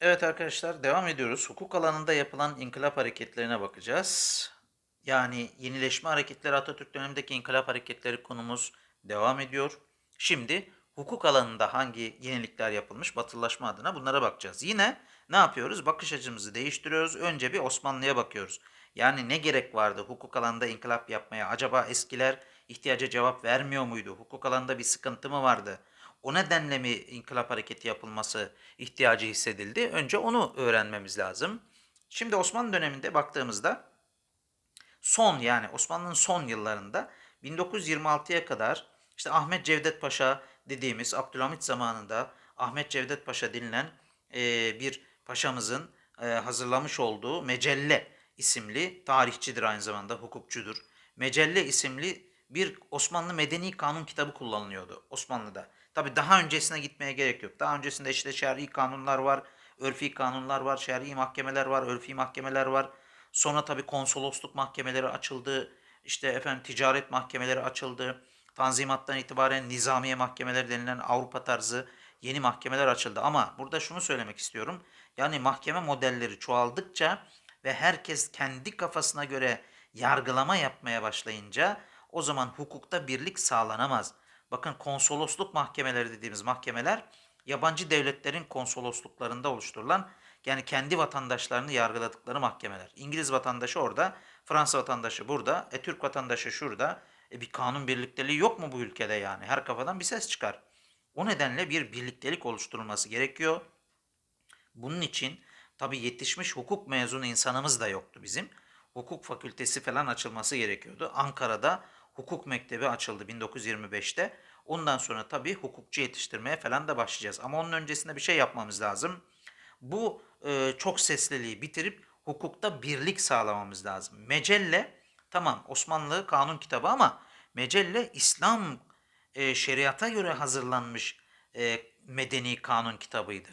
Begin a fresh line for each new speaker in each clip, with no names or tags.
Evet arkadaşlar devam ediyoruz. Hukuk alanında yapılan inkılap hareketlerine bakacağız. Yani yenileşme hareketleri Atatürk dönemindeki inkılap hareketleri konumuz devam ediyor. Şimdi hukuk alanında hangi yenilikler yapılmış batılılaşma adına bunlara bakacağız. Yine ne yapıyoruz? Bakış açımızı değiştiriyoruz. Önce bir Osmanlı'ya bakıyoruz. Yani ne gerek vardı hukuk alanında inkılap yapmaya? Acaba eskiler ihtiyaca cevap vermiyor muydu? Hukuk alanında bir sıkıntı mı vardı? O nedenle mi inkılap hareketi yapılması ihtiyacı hissedildi? Önce onu öğrenmemiz lazım. Şimdi Osmanlı döneminde baktığımızda son yani Osmanlı'nın son yıllarında 1926'ya kadar işte Ahmet Cevdet Paşa dediğimiz Abdülhamit zamanında Ahmet Cevdet Paşa denilen e, bir paşamızın e, hazırlamış olduğu Mecelle isimli tarihçidir aynı zamanda hukukçudur. Mecelle isimli bir Osmanlı Medeni Kanun kitabı kullanılıyordu Osmanlı'da. Tabi daha öncesine gitmeye gerek yok. Daha öncesinde işte şer'i kanunlar var, örfi kanunlar var, şer'i mahkemeler var, örfi mahkemeler var. Sonra tabi konsolosluk mahkemeleri açıldı. İşte efendim ticaret mahkemeleri açıldı. Tanzimattan itibaren nizamiye mahkemeleri denilen Avrupa tarzı yeni mahkemeler açıldı. Ama burada şunu söylemek istiyorum. Yani mahkeme modelleri çoğaldıkça ve herkes kendi kafasına göre yargılama yapmaya başlayınca o zaman hukukta birlik sağlanamaz. Bakın konsolosluk mahkemeleri dediğimiz mahkemeler yabancı devletlerin konsolosluklarında oluşturulan yani kendi vatandaşlarını yargıladıkları mahkemeler. İngiliz vatandaşı orada, Fransa vatandaşı burada, e, Türk vatandaşı şurada. E, bir kanun birlikteliği yok mu bu ülkede yani? Her kafadan bir ses çıkar. O nedenle bir birliktelik oluşturulması gerekiyor. Bunun için tabii yetişmiş hukuk mezunu insanımız da yoktu bizim. Hukuk fakültesi falan açılması gerekiyordu. Ankara'da hukuk mektebi açıldı 1925'te. Ondan sonra tabii hukukçu yetiştirmeye falan da başlayacağız. Ama onun öncesinde bir şey yapmamız lazım. Bu e, çok sesliliği bitirip hukukta birlik sağlamamız lazım. Mecelle tamam Osmanlı kanun kitabı ama Mecelle İslam e, şeriata göre hazırlanmış e, medeni kanun kitabıydı.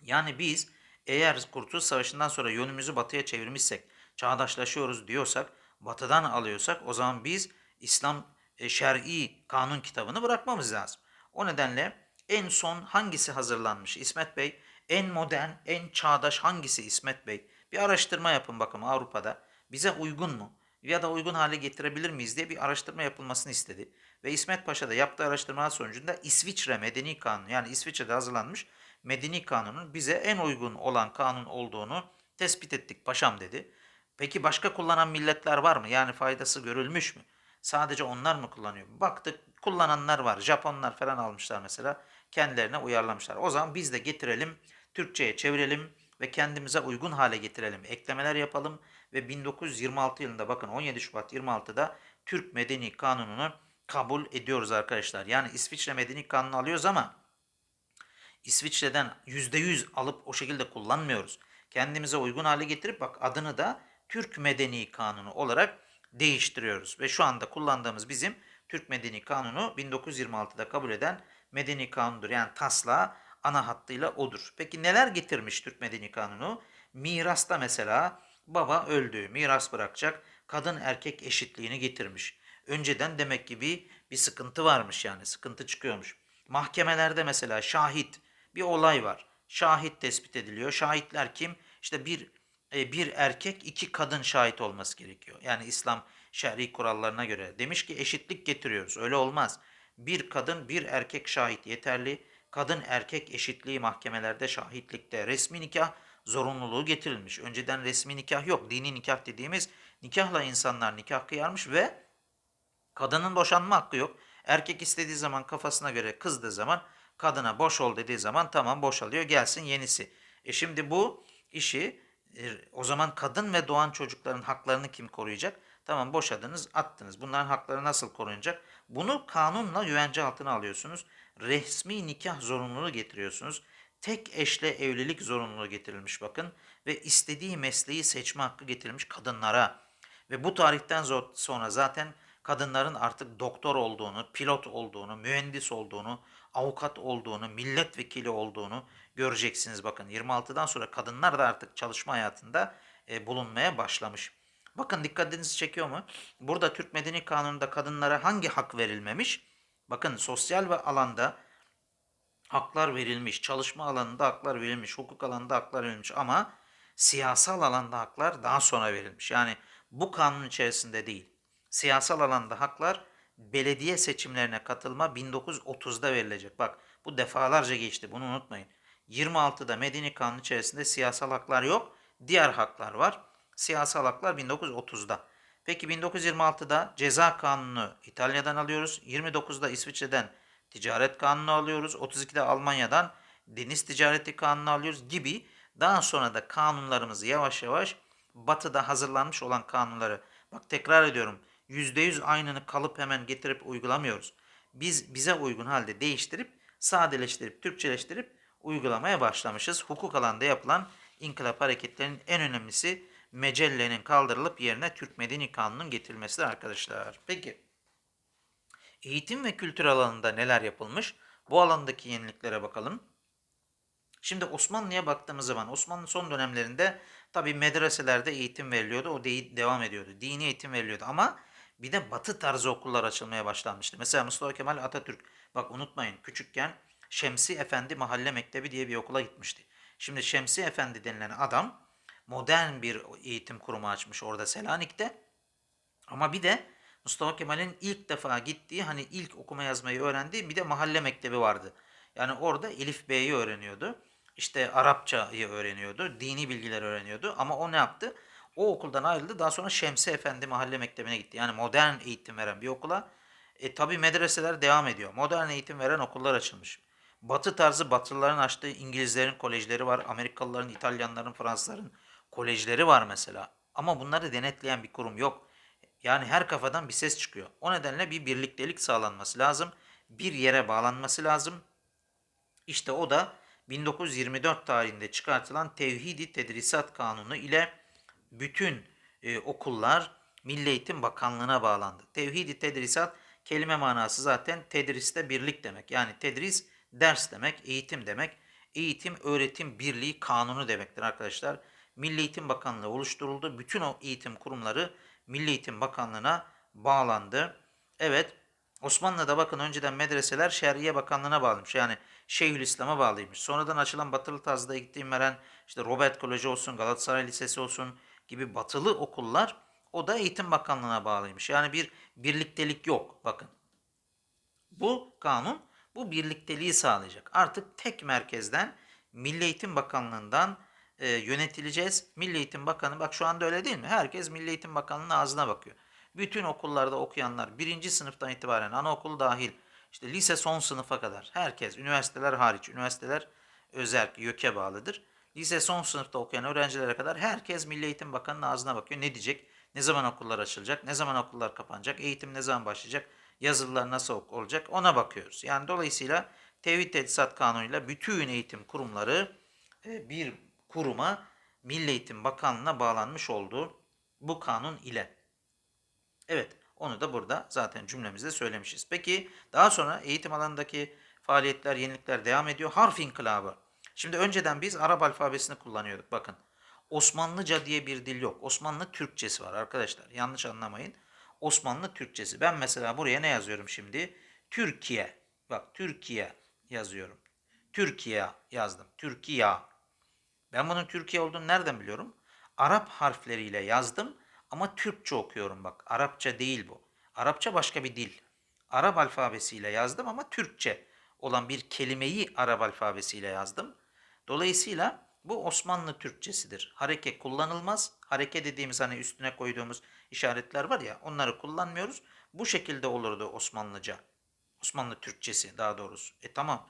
Yani biz eğer Kurtuluş Savaşı'ndan sonra yönümüzü batıya çevirmişsek, çağdaşlaşıyoruz diyorsak, batıdan alıyorsak o zaman biz İslam e, şer'i kanun kitabını bırakmamız lazım. O nedenle en son hangisi hazırlanmış İsmet Bey? En modern, en çağdaş hangisi İsmet Bey? Bir araştırma yapın bakın Avrupa'da. Bize uygun mu? Ya da uygun hale getirebilir miyiz diye bir araştırma yapılmasını istedi. Ve İsmet Paşa da yaptığı araştırmalar sonucunda İsviçre Medeni Kanunu yani İsviçre'de hazırlanmış Medeni Kanun'un bize en uygun olan kanun olduğunu tespit ettik paşam dedi. Peki başka kullanan milletler var mı? Yani faydası görülmüş mü? Sadece onlar mı kullanıyor? Baktık kullananlar var. Japonlar falan almışlar mesela. Kendilerine uyarlamışlar. O zaman biz de getirelim, Türkçe'ye çevirelim ve kendimize uygun hale getirelim. Eklemeler yapalım ve 1926 yılında bakın 17 Şubat 26'da Türk Medeni Kanunu'nu kabul ediyoruz arkadaşlar. Yani İsviçre Medeni Kanunu alıyoruz ama İsviçre'den %100 alıp o şekilde kullanmıyoruz. Kendimize uygun hale getirip bak adını da Türk Medeni Kanunu olarak değiştiriyoruz. Ve şu anda kullandığımız bizim Türk Medeni Kanunu 1926'da kabul eden Medeni Kanunudur. Yani taslağı ana hattıyla odur. Peki neler getirmiş Türk Medeni Kanunu? Mirasta mesela baba öldü, miras bırakacak, kadın erkek eşitliğini getirmiş. Önceden demek ki bir, bir sıkıntı varmış yani sıkıntı çıkıyormuş. Mahkemelerde mesela şahit bir olay var. Şahit tespit ediliyor. Şahitler kim? İşte bir e, bir erkek iki kadın şahit olması gerekiyor. Yani İslam şer'i kurallarına göre. Demiş ki eşitlik getiriyoruz. Öyle olmaz. Bir kadın bir erkek şahit yeterli. Kadın erkek eşitliği mahkemelerde şahitlikte resmi nikah zorunluluğu getirilmiş. Önceden resmi nikah yok. Dini nikah dediğimiz nikahla insanlar nikah kıyarmış ve kadının boşanma hakkı yok. Erkek istediği zaman kafasına göre kızdığı zaman kadına boş ol dediği zaman tamam boşalıyor gelsin yenisi. E şimdi bu işi o zaman kadın ve doğan çocukların haklarını kim koruyacak? Tamam boşadınız attınız. Bunların hakları nasıl korunacak? Bunu kanunla güvence altına alıyorsunuz. Resmi nikah zorunluluğu getiriyorsunuz. Tek eşle evlilik zorunluluğu getirilmiş bakın. Ve istediği mesleği seçme hakkı getirilmiş kadınlara. Ve bu tarihten sonra zaten kadınların artık doktor olduğunu, pilot olduğunu, mühendis olduğunu, avukat olduğunu, milletvekili olduğunu göreceksiniz. Bakın 26'dan sonra kadınlar da artık çalışma hayatında e, bulunmaya başlamış. Bakın dikkatinizi çekiyor mu? Burada Türk Medeni Kanunu'nda kadınlara hangi hak verilmemiş? Bakın sosyal ve alanda haklar verilmiş, çalışma alanında haklar verilmiş, hukuk alanında haklar verilmiş ama siyasal alanda haklar daha sonra verilmiş. Yani bu kanun içerisinde değil. Siyasal alanda haklar belediye seçimlerine katılma 1930'da verilecek. Bak bu defalarca geçti bunu unutmayın. 26'da Medeni Kanun içerisinde siyasal haklar yok. Diğer haklar var. Siyasal haklar 1930'da. Peki 1926'da ceza kanunu İtalya'dan alıyoruz. 29'da İsviçre'den ticaret kanunu alıyoruz. 32'de Almanya'dan deniz ticareti kanunu alıyoruz gibi daha sonra da kanunlarımızı yavaş yavaş batıda hazırlanmış olan kanunları bak tekrar ediyorum %100 aynını kalıp hemen getirip uygulamıyoruz. Biz bize uygun halde değiştirip sadeleştirip Türkçeleştirip uygulamaya başlamışız. Hukuk alanda yapılan inkılap hareketlerinin en önemlisi mecellenin kaldırılıp yerine Türk Medeni Kanunu'nun getirilmesidir arkadaşlar. Peki eğitim ve kültür alanında neler yapılmış? Bu alandaki yeniliklere bakalım. Şimdi Osmanlı'ya baktığımız zaman Osmanlı son dönemlerinde tabi medreselerde eğitim veriliyordu. O de devam ediyordu. Dini eğitim veriliyordu ama bir de batı tarzı okullar açılmaya başlanmıştı. Mesela Mustafa Kemal Atatürk bak unutmayın küçükken Şemsi Efendi Mahalle Mektebi diye bir okula gitmişti. Şimdi Şemsi Efendi denilen adam modern bir eğitim kurumu açmış orada Selanik'te. Ama bir de Mustafa Kemal'in ilk defa gittiği hani ilk okuma yazmayı öğrendiği bir de mahalle mektebi vardı. Yani orada Elif B'yi öğreniyordu. İşte Arapçayı öğreniyordu. Dini bilgiler öğreniyordu. Ama o ne yaptı? O okuldan ayrıldı. Daha sonra Şemsi Efendi Mahalle Mektebi'ne gitti. Yani modern eğitim veren bir okula. E tabi medreseler devam ediyor. Modern eğitim veren okullar açılmış. Batı tarzı Batılıların açtığı İngilizlerin kolejleri var. Amerikalıların, İtalyanların, Fransızların kolejleri var mesela. Ama bunları denetleyen bir kurum yok. Yani her kafadan bir ses çıkıyor. O nedenle bir birliktelik sağlanması lazım. Bir yere bağlanması lazım. İşte o da 1924 tarihinde çıkartılan Tevhidi Tedrisat Kanunu ile bütün e, okullar Milli Eğitim Bakanlığı'na bağlandı. Tevhidi Tedrisat kelime manası zaten tedriste birlik demek. Yani tedris ders demek, eğitim demek. Eğitim öğretim birliği kanunu demektir arkadaşlar. Milli Eğitim Bakanlığı oluşturuldu. Bütün o eğitim kurumları Milli Eğitim Bakanlığı'na bağlandı. Evet Osmanlı'da bakın önceden medreseler Şer'iye Bakanlığı'na bağlıymış. Yani Şeyhülislam'a bağlıymış. Sonradan açılan batılı tarzda gittiğim veren işte Robert Koleji olsun, Galatasaray Lisesi olsun gibi batılı okullar o da Eğitim Bakanlığı'na bağlıymış. Yani bir birliktelik yok bakın. Bu kanun bu birlikteliği sağlayacak. Artık tek merkezden Milli Eğitim Bakanlığı'ndan e, yönetileceğiz. Milli Eğitim Bakanı bak şu anda öyle değil mi? Herkes Milli Eğitim Bakanlığı'nın ağzına bakıyor. Bütün okullarda okuyanlar birinci sınıftan itibaren anaokul dahil işte lise son sınıfa kadar herkes üniversiteler hariç üniversiteler özel YÖK'e bağlıdır. Lise son sınıfta okuyan öğrencilere kadar herkes Milli Eğitim Bakanı'nın ağzına bakıyor. Ne diyecek? Ne zaman okullar açılacak? Ne zaman okullar kapanacak? Eğitim ne zaman başlayacak? Yazılılar nasıl olacak? Ona bakıyoruz. Yani dolayısıyla Tevhid Tedrisat Kanunu'yla bütün eğitim kurumları e, bir kuruma Milli Eğitim Bakanlığı'na bağlanmış oldu bu kanun ile. Evet onu da burada zaten cümlemizde söylemişiz. Peki daha sonra eğitim alanındaki faaliyetler, yenilikler devam ediyor. Harf inkılabı. Şimdi önceden biz Arap alfabesini kullanıyorduk. Bakın Osmanlıca diye bir dil yok. Osmanlı Türkçesi var arkadaşlar. Yanlış anlamayın. Osmanlı Türkçesi. Ben mesela buraya ne yazıyorum şimdi? Türkiye. Bak Türkiye yazıyorum. Türkiye yazdım. Türkiye. Ben bunun Türkiye olduğunu nereden biliyorum? Arap harfleriyle yazdım ama Türkçe okuyorum bak. Arapça değil bu. Arapça başka bir dil. Arap alfabesiyle yazdım ama Türkçe olan bir kelimeyi Arap alfabesiyle yazdım. Dolayısıyla bu Osmanlı Türkçesidir. Hareke kullanılmaz. Hareke dediğimiz hani üstüne koyduğumuz işaretler var ya onları kullanmıyoruz. Bu şekilde olurdu Osmanlıca. Osmanlı Türkçesi daha doğrusu. E tamam.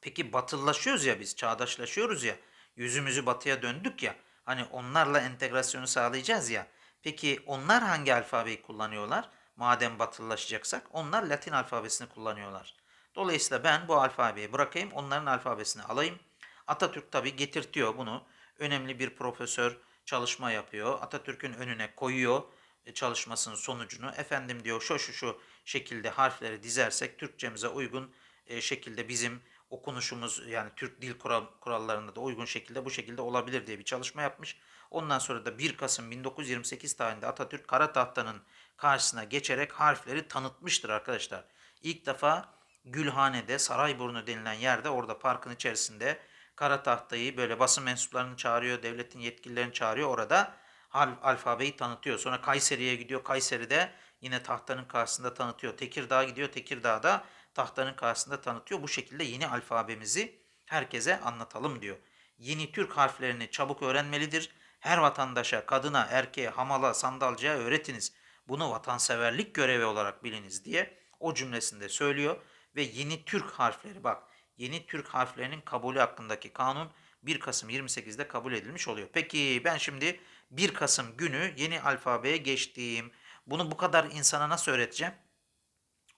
Peki batıllaşıyoruz ya biz, çağdaşlaşıyoruz ya. Yüzümüzü batıya döndük ya. Hani onlarla entegrasyonu sağlayacağız ya. Peki onlar hangi alfabeyi kullanıyorlar? Madem batılılaşacaksak onlar Latin alfabesini kullanıyorlar. Dolayısıyla ben bu alfabeyi bırakayım, onların alfabesini alayım. Atatürk tabi getirtiyor bunu. Önemli bir profesör çalışma yapıyor. Atatürk'ün önüne koyuyor e, çalışmasının sonucunu. Efendim diyor şu şu şu şekilde harfleri dizersek Türkçemize uygun e, şekilde bizim okunuşumuz yani Türk dil kural, kurallarına da uygun şekilde bu şekilde olabilir diye bir çalışma yapmış. Ondan sonra da 1 Kasım 1928 tarihinde Atatürk kara tahtanın karşısına geçerek harfleri tanıtmıştır arkadaşlar. İlk defa Gülhane'de Sarayburnu denilen yerde orada parkın içerisinde kara tahtayı böyle basın mensuplarını çağırıyor, devletin yetkililerini çağırıyor. Orada al- alfabeyi tanıtıyor. Sonra Kayseri'ye gidiyor. Kayseri'de yine tahtanın karşısında tanıtıyor. Tekirdağ'a gidiyor. Tekirdağ'da tahtanın karşısında tanıtıyor. Bu şekilde yeni alfabemizi herkese anlatalım diyor. Yeni Türk harflerini çabuk öğrenmelidir. Her vatandaşa, kadına, erkeğe, hamala, sandalcıya öğretiniz. Bunu vatanseverlik görevi olarak biliniz diye o cümlesinde söylüyor. Ve yeni Türk harfleri bak yeni Türk harflerinin kabulü hakkındaki kanun 1 Kasım 28'de kabul edilmiş oluyor. Peki ben şimdi 1 Kasım günü yeni alfabeye geçtiğim bunu bu kadar insana nasıl öğreteceğim?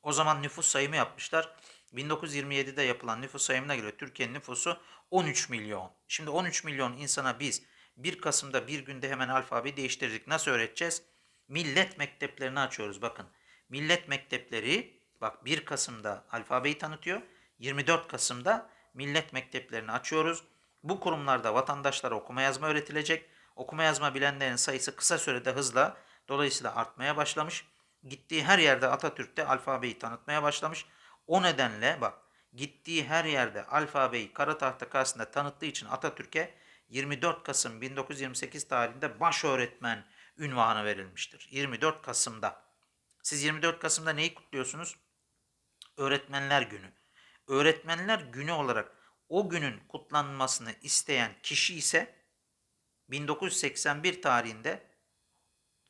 O zaman nüfus sayımı yapmışlar. 1927'de yapılan nüfus sayımına göre Türkiye'nin nüfusu 13 milyon. Şimdi 13 milyon insana biz 1 Kasım'da bir günde hemen alfabeyi değiştirdik. Nasıl öğreteceğiz? Millet mekteplerini açıyoruz bakın. Millet mektepleri bak 1 Kasım'da alfabeyi tanıtıyor. 24 Kasım'da millet mekteplerini açıyoruz. Bu kurumlarda vatandaşlara okuma yazma öğretilecek. Okuma yazma bilenlerin sayısı kısa sürede hızla dolayısıyla artmaya başlamış. Gittiği her yerde Atatürk'te alfabeyi tanıtmaya başlamış. O nedenle bak gittiği her yerde alfabeyi kara tahta karşısında tanıttığı için Atatürk'e 24 Kasım 1928 tarihinde baş öğretmen ünvanı verilmiştir. 24 Kasım'da. Siz 24 Kasım'da neyi kutluyorsunuz? Öğretmenler Günü. Öğretmenler Günü olarak o günün kutlanmasını isteyen kişi ise 1981 tarihinde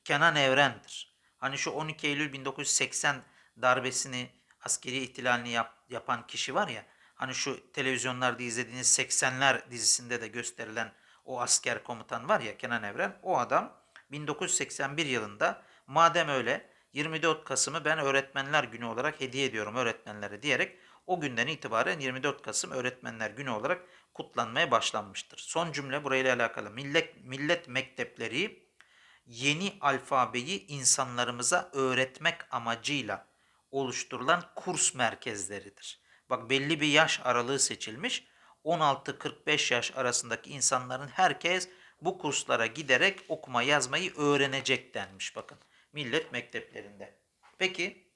Kenan Evren'dir. Hani şu 12 Eylül 1980 darbesini, askeri ihtilalini yap- yapan kişi var ya, hani şu televizyonlarda izlediğiniz 80'ler dizisinde de gösterilen o asker komutan var ya Kenan Evren, o adam 1981 yılında madem öyle 24 Kasım'ı ben Öğretmenler Günü olarak hediye ediyorum öğretmenlere diyerek o günden itibaren 24 Kasım Öğretmenler Günü olarak kutlanmaya başlanmıştır. Son cümle burayla alakalı. Millet millet mektepleri yeni alfabeyi insanlarımıza öğretmek amacıyla oluşturulan kurs merkezleridir. Bak belli bir yaş aralığı seçilmiş. 16-45 yaş arasındaki insanların herkes bu kurslara giderek okuma yazmayı öğrenecek denmiş bakın. Millet mekteplerinde. Peki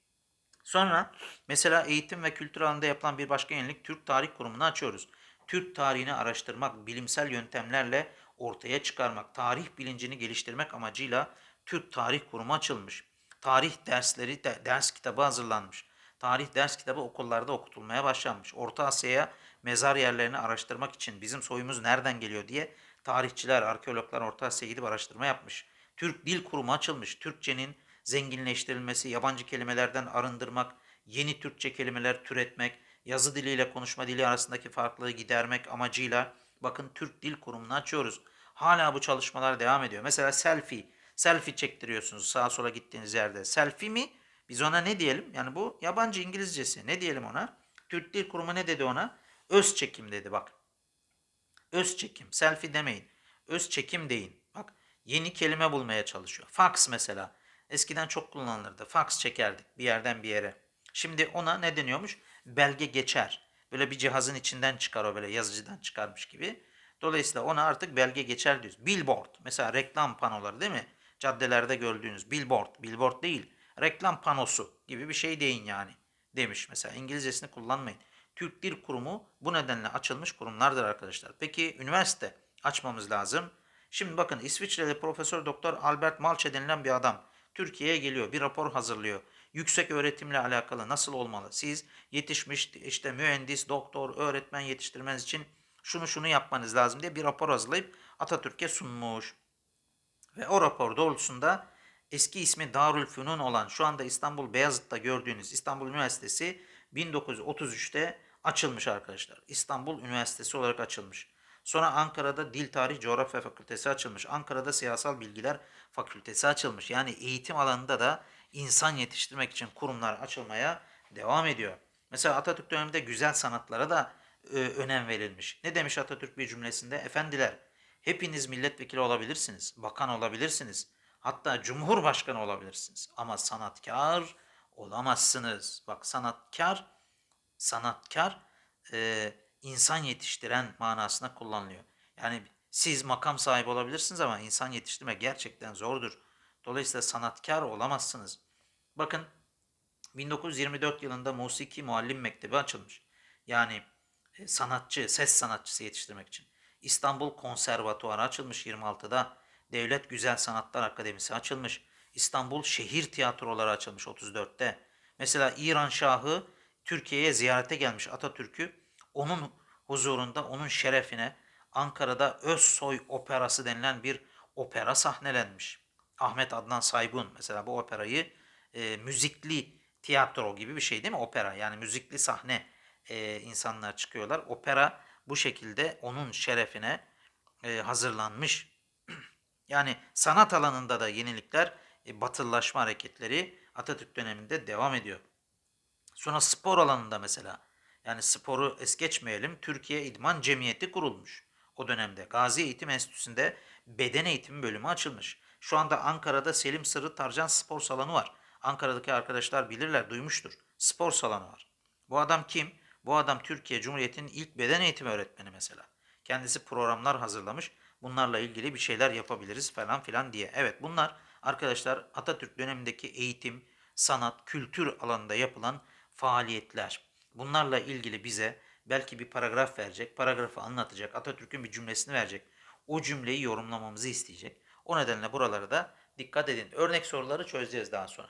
Sonra mesela eğitim ve kültür alanında yapılan bir başka yenilik Türk Tarih Kurumu'nu açıyoruz. Türk tarihini araştırmak, bilimsel yöntemlerle ortaya çıkarmak, tarih bilincini geliştirmek amacıyla Türk Tarih Kurumu açılmış. Tarih dersleri, de, ders kitabı hazırlanmış. Tarih ders kitabı okullarda okutulmaya başlanmış. Orta Asya'ya mezar yerlerini araştırmak için bizim soyumuz nereden geliyor diye tarihçiler, arkeologlar Orta Asya'ya gidip araştırma yapmış. Türk Dil Kurumu açılmış. Türkçenin zenginleştirilmesi, yabancı kelimelerden arındırmak, yeni Türkçe kelimeler türetmek, yazı diliyle konuşma dili arasındaki farklılığı gidermek amacıyla bakın Türk Dil Kurumu'nu açıyoruz. Hala bu çalışmalar devam ediyor. Mesela selfie, selfie çektiriyorsunuz sağa sola gittiğiniz yerde. Selfie mi? Biz ona ne diyelim? Yani bu yabancı İngilizcesi. Ne diyelim ona? Türk Dil Kurumu ne dedi ona? Öz çekim dedi bak. Öz çekim. Selfie demeyin. Öz çekim deyin. Yeni kelime bulmaya çalışıyor. Fax mesela. Eskiden çok kullanılırdı. Fax çekerdik bir yerden bir yere. Şimdi ona ne deniyormuş? Belge geçer. Böyle bir cihazın içinden çıkar o böyle yazıcıdan çıkarmış gibi. Dolayısıyla ona artık belge geçer diyoruz. Billboard. Mesela reklam panoları değil mi? Caddelerde gördüğünüz billboard. Billboard değil. Reklam panosu gibi bir şey deyin yani. Demiş mesela. İngilizcesini kullanmayın. Türk Dil Kurumu bu nedenle açılmış kurumlardır arkadaşlar. Peki üniversite açmamız lazım. Şimdi bakın İsviçreli Profesör Doktor Albert Malche denilen bir adam Türkiye'ye geliyor, bir rapor hazırlıyor. Yüksek öğretimle alakalı nasıl olmalı? Siz yetişmiş işte mühendis, doktor, öğretmen yetiştirmeniz için şunu şunu yapmanız lazım diye bir rapor hazırlayıp Atatürk'e sunmuş. Ve o rapor doğrultusunda eski ismi Darülfünun olan şu anda İstanbul Beyazıt'ta gördüğünüz İstanbul Üniversitesi 1933'te açılmış arkadaşlar. İstanbul Üniversitesi olarak açılmış. Sonra Ankara'da Dil Tarih Coğrafya Fakültesi açılmış. Ankara'da Siyasal Bilgiler Fakültesi açılmış. Yani eğitim alanında da insan yetiştirmek için kurumlar açılmaya devam ediyor. Mesela Atatürk döneminde güzel sanatlara da e, önem verilmiş. Ne demiş Atatürk bir cümlesinde? Efendiler, hepiniz milletvekili olabilirsiniz, bakan olabilirsiniz, hatta cumhurbaşkanı olabilirsiniz. Ama sanatkar olamazsınız. Bak sanatkar, sanatkar e, insan yetiştiren manasına kullanılıyor. Yani siz makam sahibi olabilirsiniz ama insan yetiştirmek gerçekten zordur. Dolayısıyla sanatkar olamazsınız. Bakın 1924 yılında Musiki Muallim Mektebi açılmış. Yani e, sanatçı, ses sanatçısı yetiştirmek için. İstanbul Konservatuarı açılmış 26'da. Devlet Güzel Sanatlar Akademisi açılmış. İstanbul Şehir Tiyatroları açılmış 34'te. Mesela İran Şahı Türkiye'ye ziyarete gelmiş Atatürk'ü. Onun huzurunda, onun şerefine Ankara'da Özsoy Operası denilen bir opera sahnelenmiş. Ahmet Adnan Saygun mesela bu operayı e, müzikli tiyatro gibi bir şey değil mi? Opera yani müzikli sahne e, insanlar çıkıyorlar. Opera bu şekilde onun şerefine e, hazırlanmış. Yani sanat alanında da yenilikler, e, batılılaşma hareketleri Atatürk döneminde devam ediyor. Sonra spor alanında mesela. Yani sporu es geçmeyelim. Türkiye İdman Cemiyeti kurulmuş. O dönemde Gazi Eğitim Enstitüsü'nde beden eğitimi bölümü açılmış. Şu anda Ankara'da Selim Sırrı Tarcan spor salonu var. Ankara'daki arkadaşlar bilirler, duymuştur. Spor salonu var. Bu adam kim? Bu adam Türkiye Cumhuriyeti'nin ilk beden eğitimi öğretmeni mesela. Kendisi programlar hazırlamış. Bunlarla ilgili bir şeyler yapabiliriz falan filan diye. Evet bunlar arkadaşlar Atatürk dönemindeki eğitim, sanat, kültür alanında yapılan faaliyetler. Bunlarla ilgili bize belki bir paragraf verecek, paragrafı anlatacak, Atatürk'ün bir cümlesini verecek. O cümleyi yorumlamamızı isteyecek. O nedenle buralara da dikkat edin. Örnek soruları çözeceğiz daha sonra.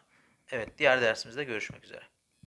Evet, diğer dersimizde görüşmek üzere.